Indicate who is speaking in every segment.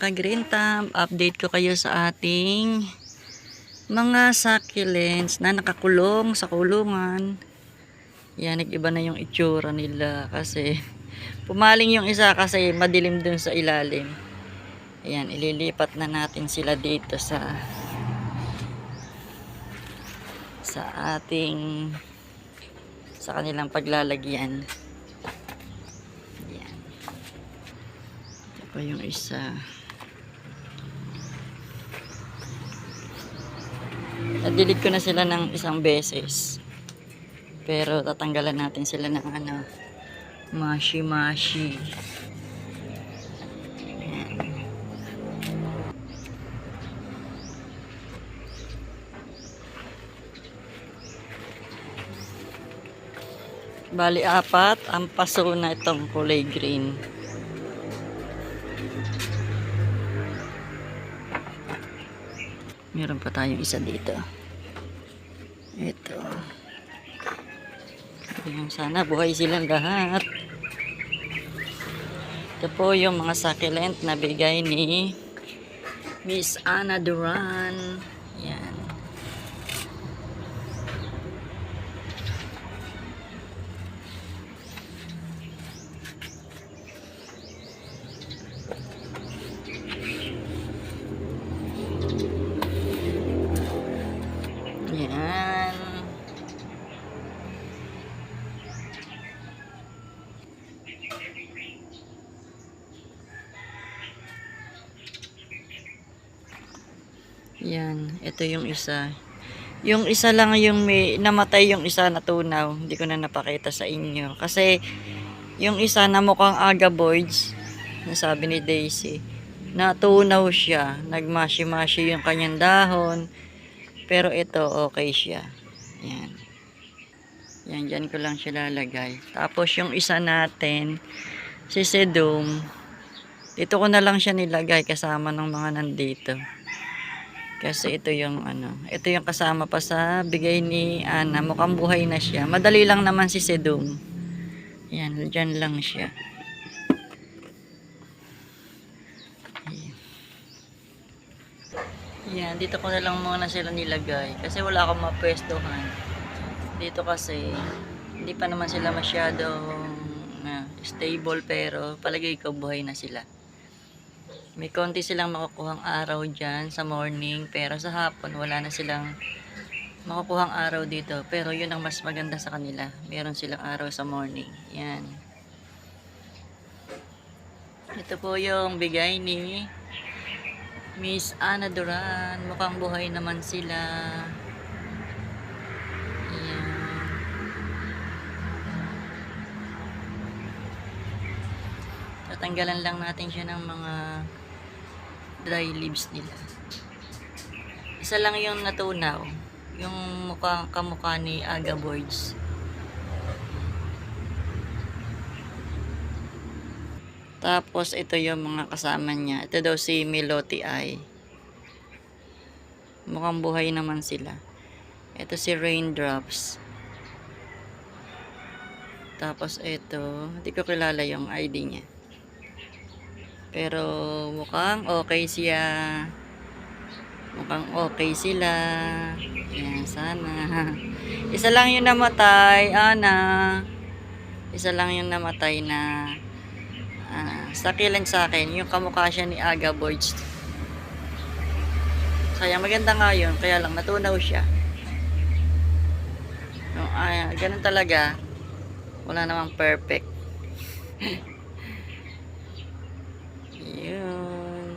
Speaker 1: mga ka-green thumb. Update ko kayo sa ating mga succulents na nakakulong sa kulungan. Yan, nag-iba na yung itsura nila kasi pumaling yung isa kasi madilim dun sa ilalim. Ayan, ililipat na natin sila dito sa sa ating sa kanilang paglalagyan. Ayan. Ito pa yung isa. Nadilig ko na sila ng isang beses. Pero tatanggalan natin sila ng ano, mashi-mashi. Bali, apat ang paso na itong kulay green. Meron pa tayong isa dito. Ito. Ayan, sana buhay silang lahat. Ito po yung mga succulent na bigay ni Miss Ana Duran. Yan. Yan. Yan, ito yung isa. Yung isa lang yung may namatay yung isa na tunaw. Hindi ko na napakita sa inyo. Kasi yung isa na mukhang agaboids, nasabi ni Daisy, natunaw siya. Nagmashi-mashi yung kanyang dahon. Pero ito, okay siya. Yan. Yan, dyan ko lang siya lalagay. Tapos yung isa natin, si Sedum, dito ko na lang siya nilagay kasama ng mga nandito. Kasi ito yung ano, ito yung kasama pa sa bigay ni Ana. Mukhang buhay na siya. Madali lang naman si Sedum. Yan, dyan lang siya. Ayan. Yan, dito ko na lang muna sila nilagay. Kasi wala akong mapwestohan. Dito kasi, hindi pa naman sila masyadong ah, stable pero palagay ko buhay na sila. May konti silang makukuhang araw dyan sa morning pero sa hapon wala na silang makukuhang araw dito. Pero yun ang mas maganda sa kanila. Meron silang araw sa morning. Yan. Ito po yung bigay ni Miss Ana Duran. Mukhang buhay naman sila. Tatanggalan lang natin siya ng mga dry leaves nila. Isa lang yung natunaw. Yung mukha, kamukha ni Aga Boys. Tapos ito yung mga kasama niya. Ito daw si Melody Eye. Mukhang buhay naman sila. Ito si Raindrops. Tapos ito, hindi ko kilala yung ID niya. Pero mukhang okay siya. Mukhang okay sila. Yan, sana. Isa lang yung namatay, Ana. Isa lang yung namatay na ah, sakilan sa akin. Yung kamukha siya ni Aga Boys. Kaya maganda nga yun. Kaya lang natunaw siya. No, ah, ganun talaga. Wala namang perfect. Yun.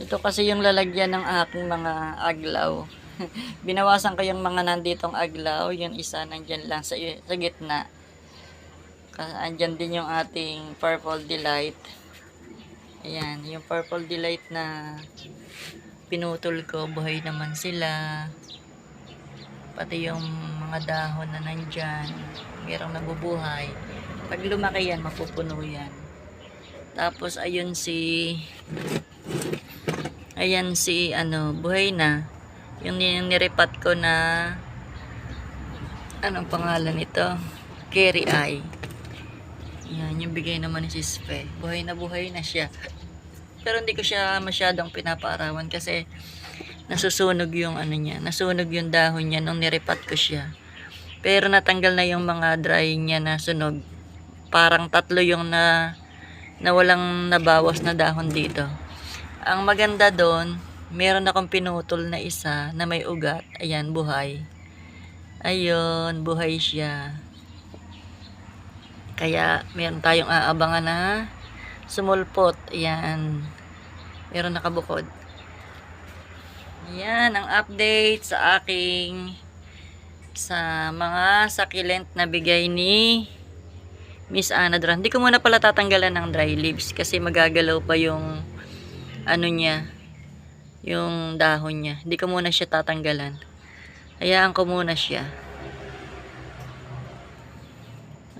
Speaker 1: Ito kasi yung lalagyan ng aking mga aglaw. Binawasan ko yung mga nanditong aglaw. Yung isa nandyan lang sa, sa gitna. Andyan din yung ating purple delight. Ayan, yung purple delight na pinutol ko. Buhay naman sila. Pati yung mga dahon na nandyan. Merong nabubuhay. Pag lumaki yan, mapupuno yan. Tapos ayun si ayan si ano, buhay na. Yung ni- niripat ko na anong pangalan nito? Carry Eye. Yan, yung bigay naman ni Sis Fe. Buhay na buhay na siya. Pero hindi ko siya masyadong pinapaarawan kasi nasusunog yung ano niya. Nasunog yung dahon niya nung niripat ko siya. Pero natanggal na yung mga dry niya na sunog. Parang tatlo yung na, na walang nabawas na dahon dito. Ang maganda doon, meron akong pinutol na isa na may ugat. Ayan, buhay. Ayun, buhay siya. Kaya meron tayong aabangan na sumulpot. Ayan. Meron nakabukod. Ayan ang update sa aking sa mga succulent na bigay ni Miss Anadra. Hindi ko muna pala tatanggalan ng dry leaves kasi magagalaw pa yung ano niya, yung dahon niya. Hindi ko muna siya tatanggalan. Hayaan ko muna siya.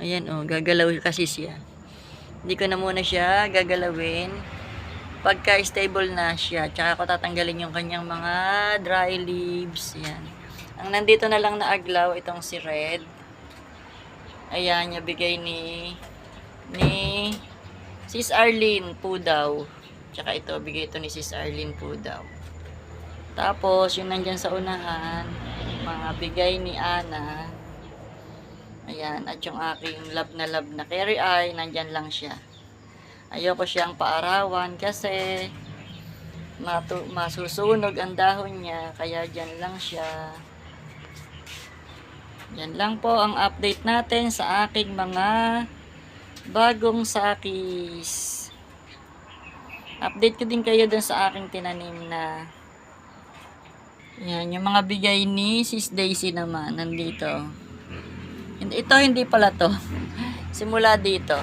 Speaker 1: Ayan oh, gagalaw kasi siya. Hindi ko na muna siya gagalawin. Pagka stable na siya, tsaka ko tatanggalin yung kanyang mga dry leaves. Ayan. Ang nandito na lang na aglaw, itong si Red. Ayan, niya bigay ni ni Sis Arlene po daw. Tsaka ito, bigay ito ni Sis Arlene po daw. Tapos, yung nandyan sa unahan, mga bigay ni Ana. Ayan, at yung aking love na love na carry eye, nandyan lang siya. Ayoko siyang paarawan kasi matu masusunog ang dahon niya, kaya dyan lang siya. Yan lang po ang update natin sa aking mga bagong sakis. Update ko din kayo dun sa aking tinanim na yan, yung mga bigay ni Sis Daisy naman, nandito. Ito hindi pala to. Simula dito.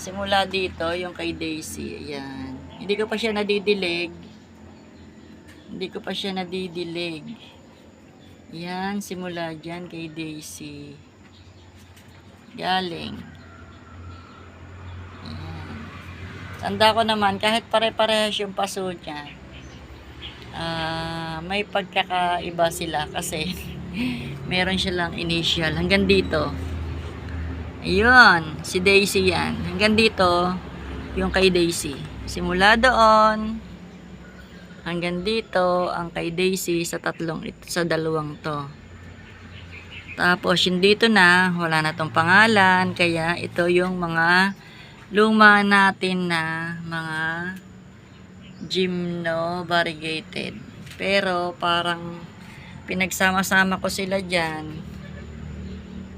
Speaker 1: Simula dito, yung kay Daisy. Ayan. Hindi ko pa siya nadidilig. Hindi ko pa siya nadidilig. Yan, simula dyan kay Daisy. Galing. Tanda ko naman, kahit pare-parehas yung paso niya, ah, may pagkakaiba sila kasi meron siya lang initial hanggang dito. Ayun, si Daisy yan. Hanggang dito, yung kay Daisy. Simula doon, hanggang dito, ang kay Daisy sa tatlong, ito, sa dalawang to. Tapos, yung dito na, wala na tong pangalan, kaya ito yung mga luma natin na mga gymno variegated. Pero, parang pinagsama-sama ko sila dyan.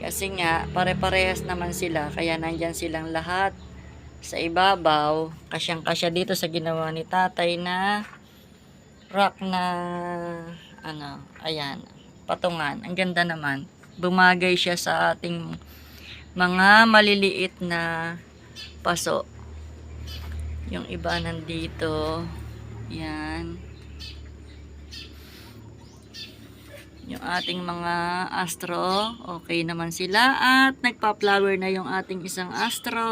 Speaker 1: Kasi nga, pare-parehas naman sila. Kaya nandyan silang lahat sa ibabaw. Kasyang-kasya dito sa ginawa ni tatay na rock na ano, ayan, patungan. Ang ganda naman. Bumagay siya sa ating mga maliliit na paso. Yung iba nandito. Yan. yung ating mga astro, okay naman sila. At nagpa-flower na yung ating isang astro.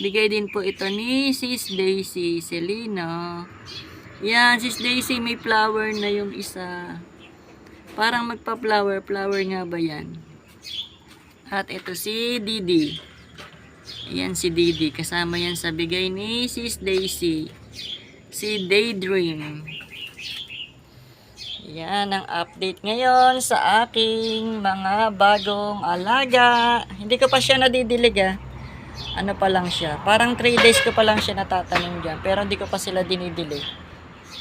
Speaker 1: Bigay din po ito ni Sis Daisy Celino. Yan, Sis Daisy, may flower na yung isa. Parang magpa-flower, flower nga ba yan? At ito si Didi. Yan si Didi. Kasama yan sa bigay ni Sis Daisy. Si Daydream. Yan ang update ngayon sa aking mga bagong alaga. Hindi ko pa siya nadidilig ah. Ano pa lang siya. Parang 3 days ko pa lang siya natatanim dyan. Pero hindi ko pa sila dinidilig.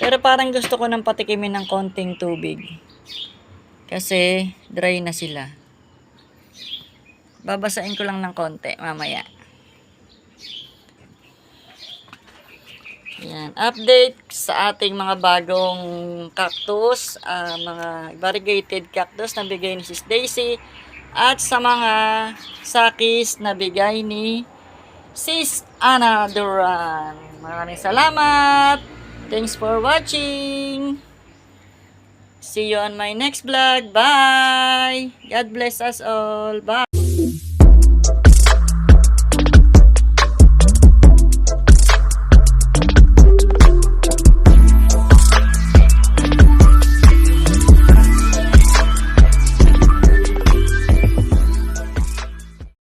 Speaker 1: Pero parang gusto ko nang patikimin ng konting tubig. Kasi dry na sila. Babasain ko lang ng konti mamaya. Yan. Update sa ating mga bagong cactus, ah, mga variegated cactus na bigay ni Sis Daisy at sa mga sakis na bigay ni Sis Ana Duran. Maraming salamat. Thanks for watching. See you on my next vlog. Bye. God bless us all. Bye.